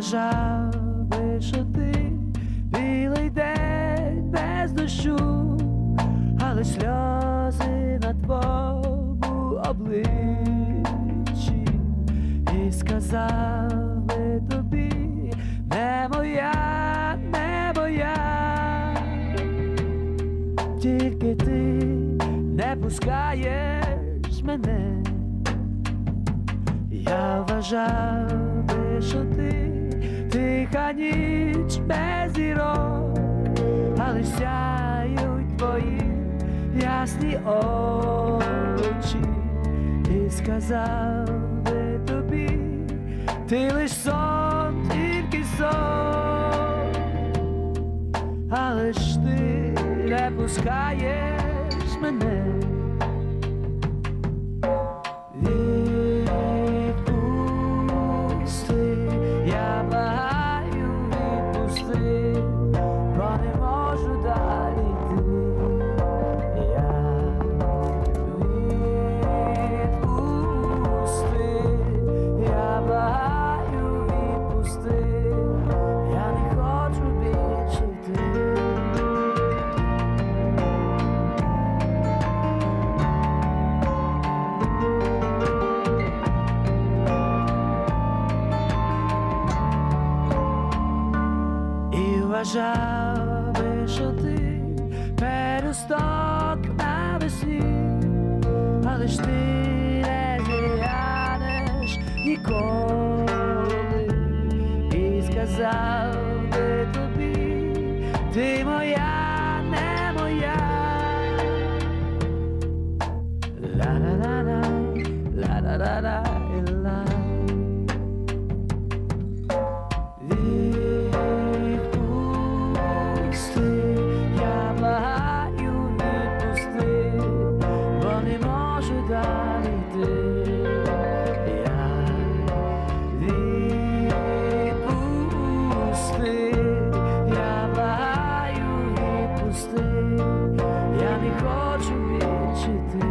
вважав би, що ти білий день без дощу, але сльози на твоєму обличчі, і сказав би тобі, не моя, не моя, тільки ти не пускаєш мене. Я вважав що ти тиха ніч без зірок, але сяють твої ясні очі, і сказав би тобі, ти лиш сон, тільки сон, але ж ти не пускаєш мене. І вважав би, що ти пересток на весні, але ж ти не зглянеш ніколи, і сказав би тобі, ти моя, не моя. Ла-ла-ла-ла, ла-ла-ла-ла-ла. Відпусти, пусти, я не хочу відчити.